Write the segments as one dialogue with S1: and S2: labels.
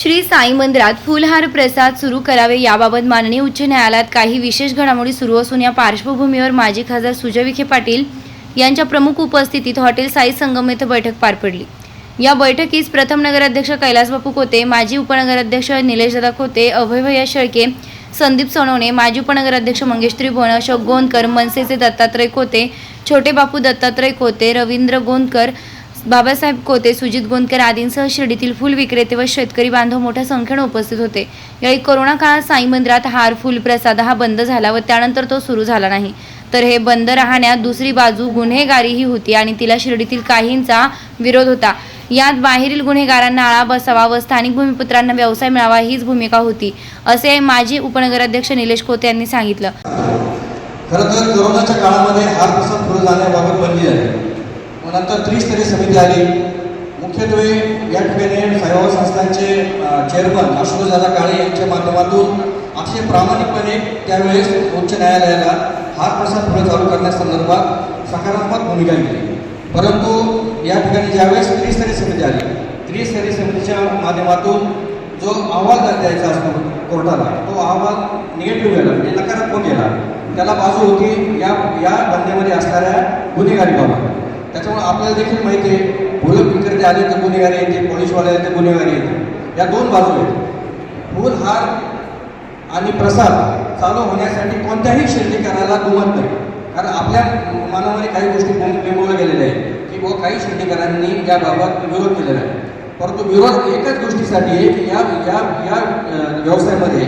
S1: श्री साई मंदिरात फुलहार प्रसाद सुरू करावे याबाबत माननीय उच्च न्यायालयात काही विशेष घडामोडी सुरू असून या पार्श्वभूमीवर माजी खासदार सुजय विखे पाटील यांच्या प्रमुख उपस्थितीत हॉटेल साई संगम येथे बैठक पार पडली. या बैठकीस प्रथम नगराध्यक्ष कैलासबापू कोते माजी उपनगराध्यक्ष निलेशदादा खोते अभयभैया शेळके संदीप सोनवणे माजी उपनगराध्यक्ष मंगेश त्रिभुवन अशोक गोंदकर मनसेचे दत्तात्रय कोते छोटे बापू दत्तात्रय कोते रवींद्र गोंदकर बाबासाहेब कोते सुजित गोंदकर आदींसह शिर्डीतील फुल विक्रेते व शेतकरी बांधव मोठ्या संख्येने उपस्थित होते. यावेळी कोरोना काळात साई मंदिरात हार फुल प्रसाद हा बंद झाला व त्यानंतर तो सुरू झाला नाही. तर हे बंद राहण्यात दुसरी बाजू गुन्हेगारीही होती आणि तिला शिर्डीतील काहींचा विरोध होता. यात बाहेरील गुन्हेगारांना आळा बसावा व स्थानिक भूमिपुत्रांना व्यवसाय मिळावा हीच भूमिका होती असे माजी उपनगराध्यक्ष निलेश कोते यांनी सांगितलं.
S2: खरं तर कोरोनाच्या काळामध्ये हार प्रसाद सुरू झाल्याबाबत बंदी आहे. मग नंतर त्रिस्तरीय समिती आली. मुख्यत्वे या ठिकाणी साईबाबा संस्थांचे चेअरमन आशुतोषदादा काळे यांच्या माध्यमातून अतिशय प्रामाणिकपणे त्यावेळेस उच्च न्यायालयाला हार प्रसाद पुढे चालू करण्यासंदर्भात सकारात्मक भूमिका घेतली. परंतु या ठिकाणी ज्यावेळेस त्रिस्तरीय समिती आली त्रिस्तरीय समितीच्या माध्यमातून जो अहवाल द्यायचा असतो कोर्टाला तो अहवाल निगेटिव्ह गेला म्हणजे नकारात्मक गेला. त्याला बाजू होती या या धंद्यामध्ये असणाऱ्या गुन्हेगारी बाबत. त्याच्यामुळे आपल्याला देखील माहिती आहे फुलं विक्रेते आले तर गुन्हेगारी येते पोलिसवाले आले तर गुन्हेगारी येते. या दोन बाजू आहेत. फुल हार आणि प्रसाद चालू होण्यासाठी कोणत्याही शिर्डीकराला गुमत नाही. कारण आपल्या मनामध्ये काही गोष्टी बिंबवल्या गेलेल्या आहेत. की व काही शिर्डीकरांनी याबाबत विरोध केलेला आहे. परंतु विरोध एकाच गोष्टीसाठी आहे की या या या व्यवसायामध्ये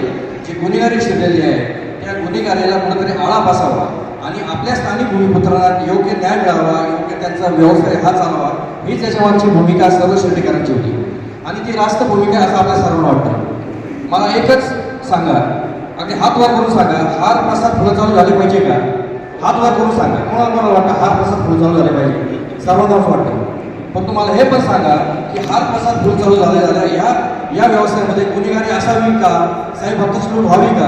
S2: जी गुन्हेगारी शिरलेली आहे त्या गुन्हेगारीला कुठेतरी आळा बसावा. आणि आपल्या स्थानिक भूमिपुत्रांना योग्य न्याय मिळावा योग्य त्यांचा व्यवसाय हा चालावा हीच त्याच्यामागची भूमिका सर्व शेतकऱ्यांची होती. आणि ती रास्त भूमिका असं आपल्या सर्वांना वाटतं. मला एकच सांगा अगदी हात वर करून सांगा हार प्रसाद पुढे चालू झाले पाहिजे का? हात वर करून सांगा कोणाला कोणाला वाटतं हार प्रसाद पुढे चालू झाले पाहिजे? सर्वांनाच वाटतं. पण तुम्हाला हे पण सांगा की हार प्रसाद पुढे चालू झाले झाल्या या या व्यवसायामध्ये गुन्हेगारी असावी का? साहेब भक्तच लूट व्हावी का?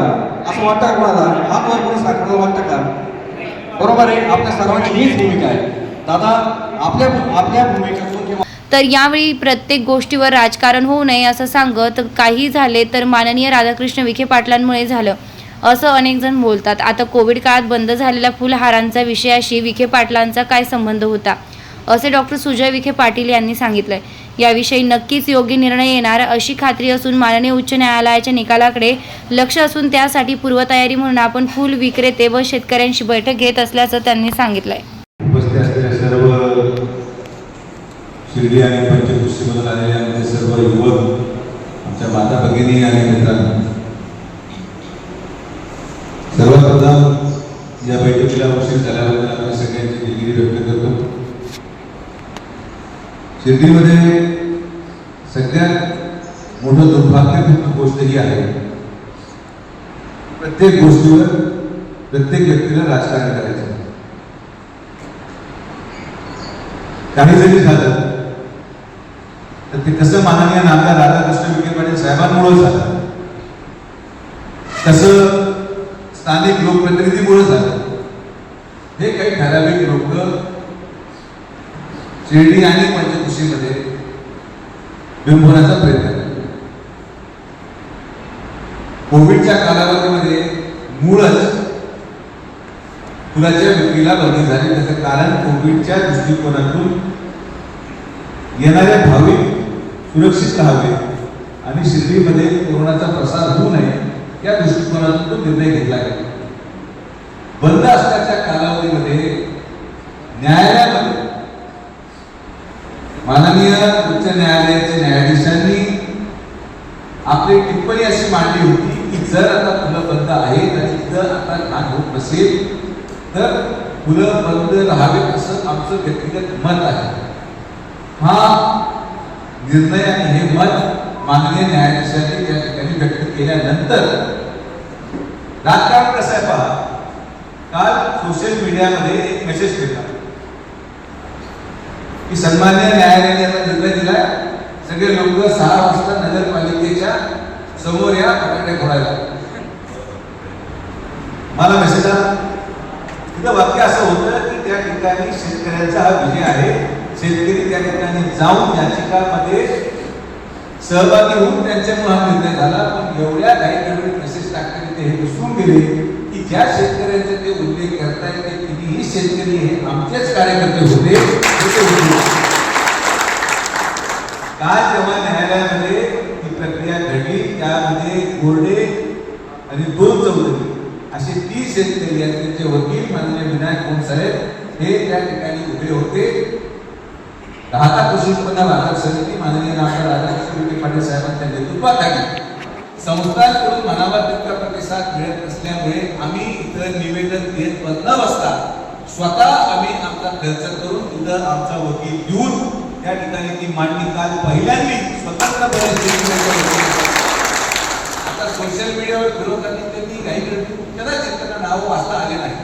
S2: असं वाटतं कोणाला? हात वर करून सांगा कोणाला वाटतं का? बरोबर आहे आपल्या सर्वांची हीच भूमिका आहे. दादा आपल्या आपल्या भूमिकेतून किंवा
S1: तर यावेळी प्रत्येक गोष्टीवर राजकारण होऊ नये असं सांगत काही झाले तर माननीय राधाकृष्ण विखे पाटलांमुळे झालं असं अनेक जण बोलतात. आता कोविड काळात बंद झालेल्या फुलहारांचा विषयाशी विखे पाटलांचा काय संबंध होता असे डॉक्टर सुजय विखे पाटील यांनी सांगितलंय. याविषयी नक्कीच योग्य निर्णय येणार अशी खात्री असून माननीय उच्च न्यायालयाच्या निकालाकडे लक्ष असून त्यासाठी पूर्वतयारी म्हणून आपण फुल विक्रेते व शेतकऱ्यांशी बैठक घेत असल्याचं त्यांनी सांगितलंय.
S3: शिर्डी आणि पंचकृषीमधून आलेले आमचे सर्व युवक आमच्या माता भगिनी आणि मित्रांनो या बैठकीला उशीर झाल्याबद्दल आम्ही सगळ्यांची दिलगिरी व्यक्त करतो शिर्डीमध्ये सगळ्यात मोठं दुर्भाग्यपूर्ण गोष्ट ही आहे. प्रत्येक गोष्टीवर प्रत्येक व्यक्तीला राजकारण करायचं काही जरी झालं तर ते कसं माननीय नामदार राधाकृष्ण विखे पाटील साहेबांमुळे झालं कसं स्थानिक लोकप्रतिनिधीमुळे झालं हे काही ठराविक लोक शिर्डी आणि खुशीमध्ये बिंबवण्याचा प्रयत्न केला. कोविडच्या कालावधीमध्ये मूळच फुलाच्या विक्रीला बंदी झाली. त्याचं कारण कोविडच्या दृष्टिकोनातून येणारे भाविक सुरक्षित राहावे आणि शिर्डीमध्ये कोरोनाचा प्रसार होऊ नये या दृष्टिकोनातून तो निर्णय घेतला गेला. बंद असल्याच्या कालावधीमध्ये न्यायालयात माननीय उच्च न्यायालयाच्या न्यायाधीशांनी आपली टिप्पणी अशी मांडली होती की जर आता फुलं बंद आहेत आणि जर आता घाण होत नसेल तर फुलं बंद राहावेत असं आमचं व्यक्तिगत मत आहे. हा निर्णय आणि हे मत माननीय न्यायाधीशांनी त्या ठिकाणी व्यक्त केल्यानंतर राजकारण कसं आहे पहा? काल सोशल मीडियामध्ये एक मेसेज केला की सन्मान्य न्यायालयाने निर्णय दिलाय. सगळे लोक सहा वाजता नगरपालिकेच्या समोर या फटाके फोडायला मला मेसेज तिथं वाक्य असं होतं की त्या ठिकाणी शेतकऱ्यांचा हा विजय आहे. शेतकरी त्या ठिकाणी जाऊन याचिकामध्ये सहभागी होऊन त्यांच्यामुळे हा निर्णय झाला. पण एवढ्या काही मेसेज टाकताना ते हे विसरून गेले की ज्या शेतकऱ्यांचे ते उल्लेख करतायत ते ही शेतकरी हे आमचेच कार्यकर्ते होते काल जेव्हा न्यायालयामध्ये ही प्रक्रिया घडली त्यामध्ये कोरडे आणि दोन चौधरी असे तीस शेतकरी आहेत त्यांचे वकील माननीय विनायक कोण साहेब हे त्या ठिकाणी उभे होते. राहता कृषी उत्पन्न बाजार समिती माननीय नामदार राधाकृष्ण विखे पाटील साहेबांच्या नेतृत्वाखाली संस्थांकडून म्हणावा तितका प्रतिसाद मिळत नसल्यामुळे आम्ही इथं निवेदन देत न बसता स्वतः आम्ही आमचा खर्च करून तिथं आमचा वकील घेऊन त्या ठिकाणी ती मांडणी काल पहिल्यांदी स्वतंत्रपणे आता सोशल मीडियावर विरोधांनी त्यांनी काही कदाचित त्यांना नाव वाचता आले नाही.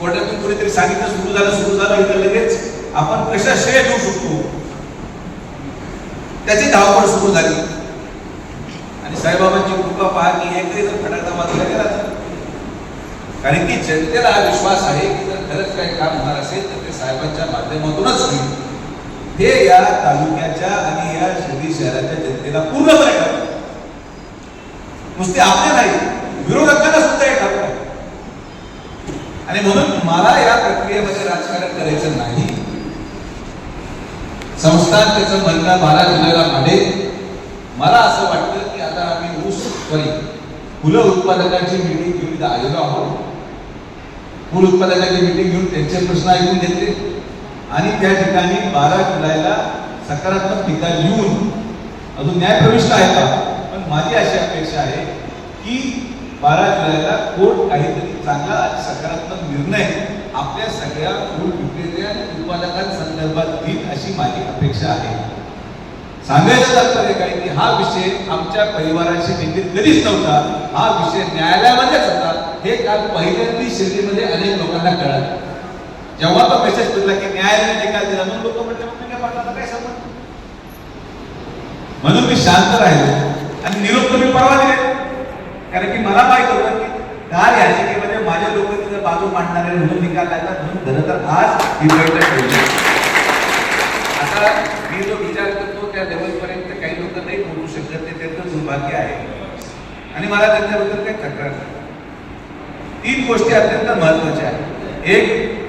S3: कोर्टातून कुणीतरी सांगितलं सुरू झालं सुरू झालं इथं लगेच आपण कशा श्रेय घेऊ शकतो? त्याची धावपळ सुरू झाली. साईबाबांची कृपा पहा की एकही जर फटाका वाजला गेला कारण की जनतेला हा विश्वास आहे की जर खरंच काही काम होणार असेल तर ते साहेबांच्या माध्यमातूनच होईल. हे या तालुक्याच्या आणि या शिर्डी शहराच्या जनतेला पूर्णपणे ठाऊक नुसते आपले नाही विरोधकांना सुद्धा हे ठाऊक आणि म्हणून मला या प्रक्रियेमध्ये राजकारण करायचं नाही. संस्थान त्याचं म्हणणं मला जुलैला मांडेल. मला असं वाटतं सॉरी फुलं उत्पादकांची मीटिंग घेऊन इथं आलेलो आहोत. फुल उत्पादकांची मीटिंग घेऊन त्यांचे प्रश्न ऐकून घेतले. आणि त्या ठिकाणी बारा जुलैला सकारात्मक निकाल लिहून अजून न्यायप्रविष्ट आहे का? पण माझी अशी अपेक्षा आहे की बारा जुलैला कोर्ट काहीतरी चांगला आणि सकारात्मक निर्णय आपल्या सगळ्या फूल विक्रेते आणि उत्पादकांसंदर्भात घेईल अशी माझी अपेक्षा आहे. सांगायचं तात्पर्य काय की हा विषय आमच्या परिवाराशी निगडीत कधीच नव्हता. हा विषय न्यायालयामध्येच होता. हे काल पहिल्यांदी शिर्डीमध्ये अनेक लोकांना कळालं. जेव्हा तो मेसेज दिला की न्यायालयाने निकाल दिला म्हणून लोक म्हटले मग काय काय संबंध? म्हणून मी शांत राहिलो आणि निरोप तुम्ही परवा दिले. कारण की मला माहीत होतं की दहा याचिकेमध्ये माझ्या लोक तिथे बाजू मांडणार म्हणून निकाल लागला. म्हणून खरं तर आज ही बैठक ठेवली आता मी जो विचार करतो त्या लेवलपर्यंत काही लोक नाही पोहोचू शकत ते त्यांचं दुर्भाग्य आहे. आणि मला त्यांच्याबद्दल काही तक्रार नाही. तीन गोष्टी अत्यंत महत्त्वाच्या आहेत. एक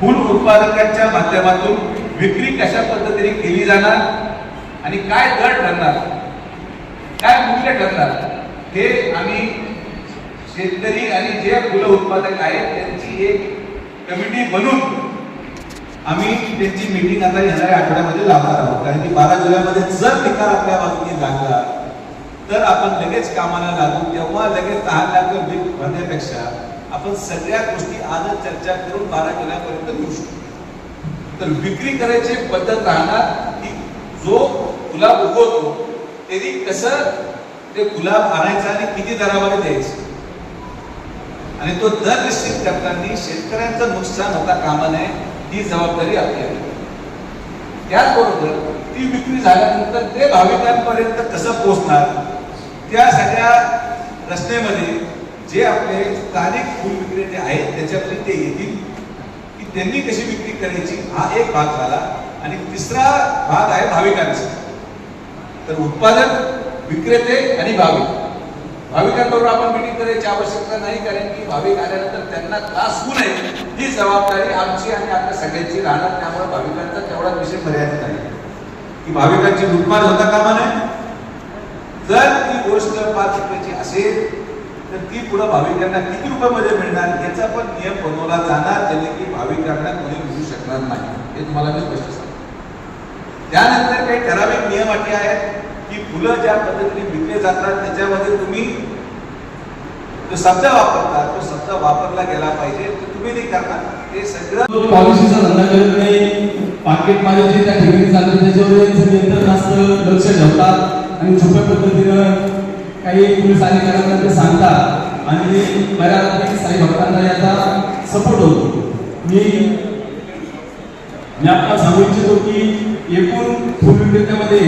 S3: फूल उत्पादकांच्या माध्यमातून विक्री कशा पद्धतीने केली जाणार आणि काय दर ठरणार? काय मूल्य ठरणार? हे आम्ही शेतकरी आणि जे फुलं उत्पादक आहेत त्यांची एक कमिटी बनून आम्ही त्यांची मीटिंग आता येणाऱ्या आठवड्यामध्ये लावणार आहोत. कारण की बारा जुलैमध्ये जर निकाल आपल्या बाजूने लागला तर आपण लगेच कामाला लागू. तेव्हा लगेच दहा लाख बिल भरण्यापेक्षा आपण सगळ्या गोष्टी आजच चर्चा करून बारा जुलैपर्यंत घेऊ शकतो. तर विक्री करायची पद्धत राहणार की जो गुलाब उगवतो त्यांनी कसं ते गुलाब आणायचं आणि किती दरामध्ये द्यायचं? आणि तो दर निश्चित करताना शेतकऱ्यांचं नुकसान होता कामा नये. ही जबाबदारी आपली आहे. त्याचबरोबर ती विक्री झाल्यानंतर ते भाविकांपर्यंत कसं पोहोचणार? त्या सगळ्या रचनेमध्ये जे आपले स्थानिक फूल विक्रेते आहेत त्याच्यामध्ये ते येतील की त्यांनी कशी विक्री करायची हा एक भाग झाला. आणि तिसरा भाग आहे भाविकांचा. तर उत्पादक विक्रेते आणि भाविक. भाविकांबरोबर आपण मिटिंग करायची आवश्यकता नाही कारण की भाविक आल्यानंतर त्यांना त्रास होऊ नये. ही जबाबदारी आमची आणि आपल्या सगळ्यांची राहणार त्यामुळे भाविकांचा तेवढा विषय मर्यादित नाही. की भाविकांची लुटमार होता कामा नये. जर ती गोष्ट पाच रुपयाची असेल तर ती पुढे भाविकांना किती रुपयामध्ये मिळणार याचा पण नियम बनवला जाणार त्याने की भाविकांना कोणी मिळू शकणार नाही. हे तुम्हाला मी स्पष्ट सांगतो. त्यानंतर काही ठराविक नियम अटी आहेत. की फुलं ज्या पद्धतीने विकले जातात त्याच्यामध्ये तुम्ही जो शब्द वापरता तो शब्द वापरला गेला पाहिजे तो तुम्ही नाही करता. ते सगळं
S4: पॉलिसीचा धंदा करत नाही. पाकिट माझे जे त्या ठिकाणी चालतं त्याच्यावर नियंत्रण असतं लक्ष ठेवतात आणि छुप्या पद्धतीनं काही पोलीस अधिकाऱ्यांना ते सांगतात. आणि बऱ्यापैकी साई भक्तांना याचा सपोर्ट होतो. मी मी आपल्याला सांगू इच्छितो की एकूण फुल विक्रेत्यामध्ये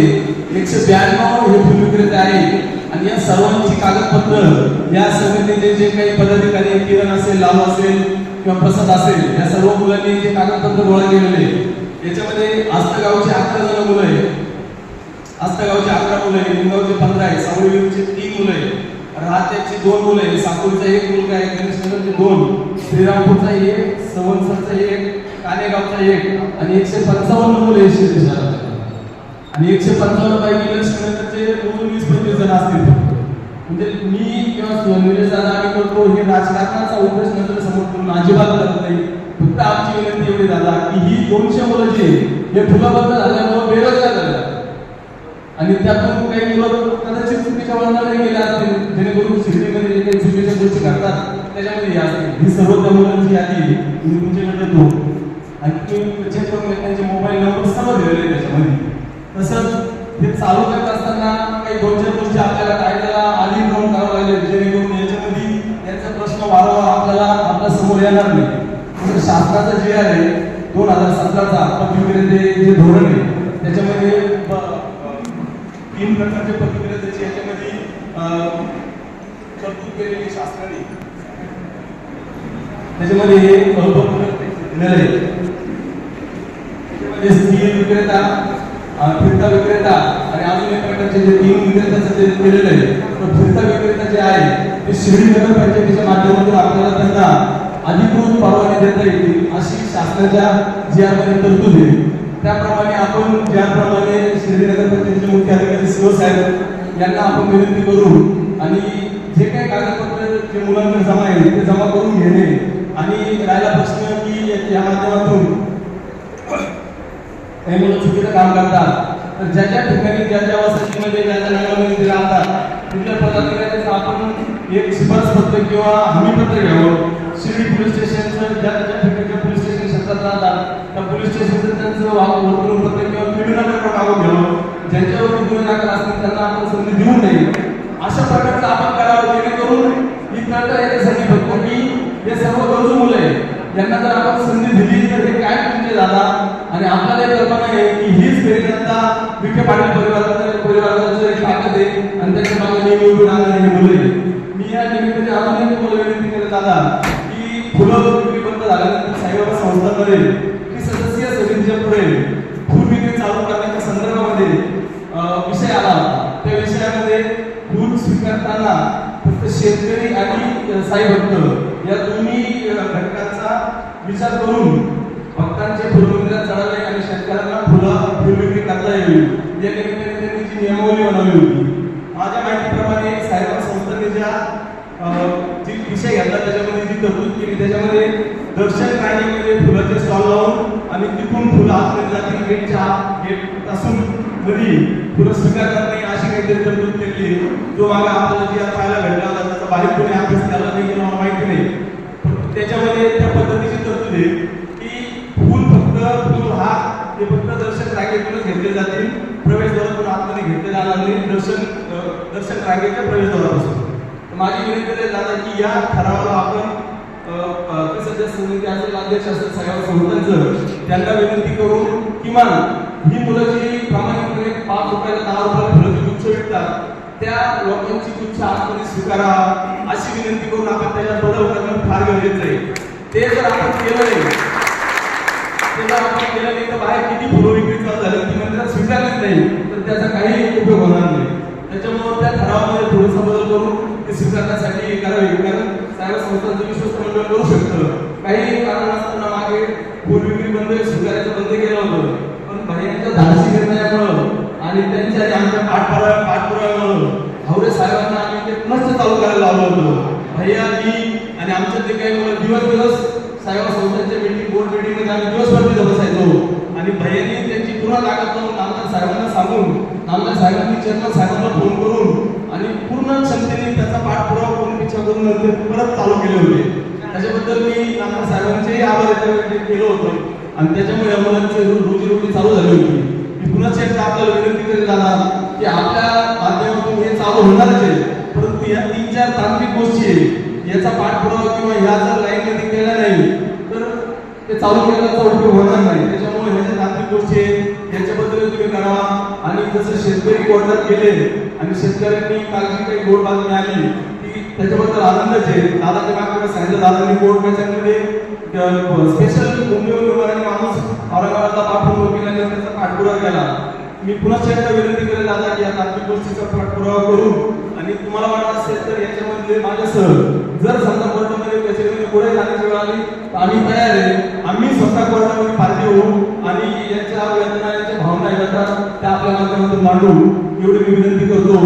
S4: एकशे ब्याण्णव हे फुल विक्रेते आहेत. आणि या सर्वांची कागदपत्र या समितीचे जे काही पदाधिकारी किरण असेल लाल असेल किंवा प्रसाद असेल या सर्व मुलांनी जे कागदपत्र गोळा केलेले याच्यामध्ये आस्तगावचे अकरा जण मुलं आहेत. आस्तगावचे अकरा मुलं आहे निमगावचे पंधरा आहे सावळीचे तीन मुलं आहे राहत्याची दोन मुलं आहे साकूरचा एक मुलगा आहे गणेशनगरचे दोन श्रीरामपूरचा एक सवनसरचा एक कानेगावचा एक आणि एकशे पंचावन्न मुलं एकशे शिर्डी आणि एकशे पंचावन्न पैकी लक्ष्मीनगरचे दोन वीस पंचवीस जण असतील. म्हणजे मी किंवा निलेश दादा आम्ही करतो हे राजकारणाचा उद्देश नंतर समोर करून अजिबात करत नाही. फक्त आमची विनंती एवढी दादा की ही दोनशे मुलं जी हे फुलाबद्द झाल्यामुळे बेरोजगार झाले आणि त्यातून काही मुलं कदाचित चुकीच्या वळणाने गेले असतील जेणेकरून शिर्डीमध्ये जे काही चुकीच्या गोष्टी करतात त्याच्यामध्ये या असतील. ही सर्व त्या मुलांची यादी मी तुमच्याकडे देतो. आणि तुम्ही चेक करून घ्या, त्यांचे मोबाईल नंबर सर्व दिलेले त्याच्यामध्ये. तसंच हे चालू करत असताना काही दोन चार गोष्टी आपल्याला कायद्याला आधी नोंद करावं लागेल जेणेकरून याच्यामध्ये त्यांचा प्रश्न वारंवार आपल्याला आपल्यासमोर येणार नाही. जसं शासनाचा जे आहे दोन हजार सतराचा पदविक्रेते जे धोरण आहे त्याच्यामध्ये तीन प्रकारचे पदविक्रेत्याचे याच्यामध्ये तरतूद केलेली शासनाने. त्याच्यामध्ये हे अल्पपूर्ण स्थिर विक्रेता फिरता विक्रेता आणि अजून एक प्रकारचे जे तीन विक्रेत्याचं जे केलेलं आहे तर फिरता विक्रेता जे आहे ते शिर्डी नगर पंचायतीच्या माध्यमातून आपल्याला त्यांना अधिकृत परवाने देता येतील अशी शासनाच्या जी आपण तरतूद आहे. त्याप्रमाणे आपण ज्याप्रमाणे शिर्डी नगर पंचायतीचे मुख्य अधिकारी शिव साहेब यांना आपण विनंती करू आणि जे काही कागदपत्र जे मुलांकडे जमा आहे ते जमा करून घेणे आणि राहिला प्रश्न की या माध्यमातून हे मुलं चुकीचं काम करतात. तर ज्या ज्या ठिकाणी ज्या ज्या वसतीमध्ये ज्या ज्या नगरमध्ये ते राहतात तिथल्या पदाधिकाऱ्यांचं आपण एक शिफारस पत्र किंवा हमीपत्र घ्यावं. शिर्डी पोलीस स्टेशनचं ज्या ज्या ठिकाणच्या पोलीस स्टेशन क्षेत्रात राहतात त्या पोलीस स्टेशनचं त्यांचं वा- वर्तमानपत्र किंवा क्रिमिनल मागून घ्यावं. ज्यांच्यावर गुन्हे दाखल असतील त्यांना आपण संधी देऊ. नये अशा प्रकारचं आपण करावं जेणेकरून ही याच्यासाठी बघतो की हे सर्व गरजू मुलं आहे यांना जर आपण संधी दिली तर हे काय झाला आणि आपल्याला कल्पना आहे की हीच प्रेरणा विखे पाटील परिवाराचा परिवाराचा एक ताकद आहे आणि त्याच्यामागे नेहमी उभी राहणारी ही मुलं आहे. मी या निमित्ताने अजूनही तुम्हाला विनंती करत दादा की फुलं विक्री बंद झाल्यानंतर साईबाबा संस्थांमध्ये की सदस्यीय समितीच्या पुढे फुल विक्री चालू करण्याच्या संदर्भामध्ये अं, विषय आला होता त्या विषयामध्ये फूल स्वीकारताना फक्त शेतकरी आणि अं, साई भक्त या दोन्ही अं, घटकांचा विचार करून भक्तांचे फुल मंदिरात चढावे आणि शेतकऱ्यांना फुलं फुल विक्री करता यावी या निमित्ताने त्यांनी जी नियमावली बनवली होती माझ्या माहितीप्रमाणे सायबर संस्थेने जी विषय घेतला त्याच्यामध्ये जी तरतूद केली त्याच्यामध्ये दर्शन म्हणजे फुलाचे स्टॉल लावून आणि तिथून फुलं आतमध्ये जातील. गेटच्या गेट असून तरी फुलं स्वीकारणार नाही अशी काहीतरी तरतूद केली. जो मागे आपल्याला जी पाहायला भेटला होता त्याचा बाहेर कोणी अभ्यास केला नाही किंवा मला माहिती नाही. त्याच्यामध्ये त्या पद्धतीची तरतूद आहे की फुल फक्त फुल हा हे फक्त दर्शन रांगेतूनच घेतले जातील. प्रवेशद्वारातून आतमध्ये घेतले जाणार नाही. दर्शन दर्शन रांगेच्या प्रवेशद्वारापासून. माझी विनंती आहे दादा की या ठरावाला आपण अं, अं, ते सदस्य समिती असेल अध्यक्ष असेल सगळ्या संस्थांचं त्यांना विनंती करून किमान ही मुलं जी प्रामाणिकपणे पाच रुपयाला दहा रुपयाला फुलाची गुच्छ विकतात त्या लोकांची गुच्छ आतमध्ये स्वीकारा अशी विनंती करून आपण त्याच्यात बदल करणं फार गरजेचं आहे. ते जर आपण केलं नाही ते जर आपण केलं नाही तर बाहेर किती फुलं विक्री चालू झाली ती मंदिरात स्वीकारलीच नाही तर त्याचा काही उपयोग होणार नाही. त्याच्यामुळे त्या ठरावामध्ये थोडासा बदल करून ते स्वीकारण्यासाठी हे करावे कारण सायबर संस्थांचं विश्वस्त मंडळ करू शकतं. काही कारण असताना मागे फुल विक्री बंद स्वीकारायचं बंद केलं होतं. पण भैयांच्या धाडसी निर्णयामुळं आणि त्यांच्या आणि आमच्या पाठपुरा पाठपुराव्यामुळं हावरे साहेबांना आम्ही ते पुनश्च चालू करायला लावलं होतं. भैया मी आणि आमच्यातले काही मुलं दिवस दिवस साहेब संस्थांच्या मीटिंग बोर्ड मीटिंगमध्ये आम्ही दिवसभर तिथं बसायचो. आणि भैयानी त्यांच्या पुन्हा ताकद करून नामदार साहेबांना सांगून नामदार साहेबांनी चेअरमन साहेबांना फोन करून आणि पूर्ण क्षमतेने त्याचा पाठपुरावा करून इच्छा करून नंतर परत चालू केले होते. त्याच्याबद्दल मी नामदार साहेबांचेही आभार केलं होतं. आणि त्याच्यामुळे आम्हाला रोजीरोटी चालू झाली होती. मी पुन्हा एकदा आपल्याला विनंती करेल दादा की आपल्या माध्यमातून हे चालू होणारच आहे. परंतु या तीन चार तांत्रिक गोष्टी आहे याचा पाठपुरावा किंवा ह्या जर लाईन मध्ये नाही तर ते चालू केल्याचा उपयोग होणार नाही. त्याच्यामुळे ह्या ज्या तांत्रिक गोष्टी आहेत त्याच्याबद्दल तुम्ही करावा आणि जसं शेतकरी कोर्टात गेले आणि शेतकऱ्यांनी काल जी काही गोड बातमी आली ती त्याच्याबद्दल आनंदच आहे. दादाच्या मागे सांगितलं दादांनी कोर्ट कचेरीमध्ये स्पेशल मुंबई माणूस औरंगाबादला पाठवून वकिलांनी त्याचा पाठपुरावा केला. मी पुन्हा एकदा विनंती करेल दादा की या तांत्रिक गोष्टीचा पाठपुरावा करू आणि तुम्हाला वाटत असेल तर याच्यामध्ये माझ्यासह जर समजा कोर्टामध्ये त्याच्यामध्ये पुढे जाण्याची वेळ आली तर आम्ही तयार आहे. आम्ही स्वतः कोर्टामध्ये पार्टी होऊ आणि याच्या वेदना येतात त्या आपल्या माध्यमातून मांडू एवढी मी विनंती करतो.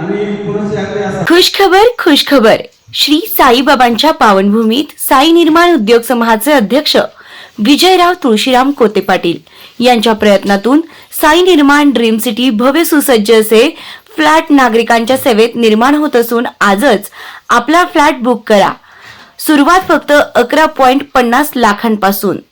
S4: आणि
S1: खुशखबर खुशखबर. श्री साईबाबांच्या पावनभूमीत साई निर्माण उद्योग समूहाचे अध्यक्ष विजयराव तुळशीराम कोते पाटील यांच्या प्रयत्नातून साई निर्माण ड्रीम सिटी भव्य सुसज्ज असे फ्लॅट नागरिकांच्या सेवेत निर्माण होत असून आजच आपला फ्लॅट बुक करा. सुरुवात फक्त अकरा पॉइंट पन्नास लाखांपासून.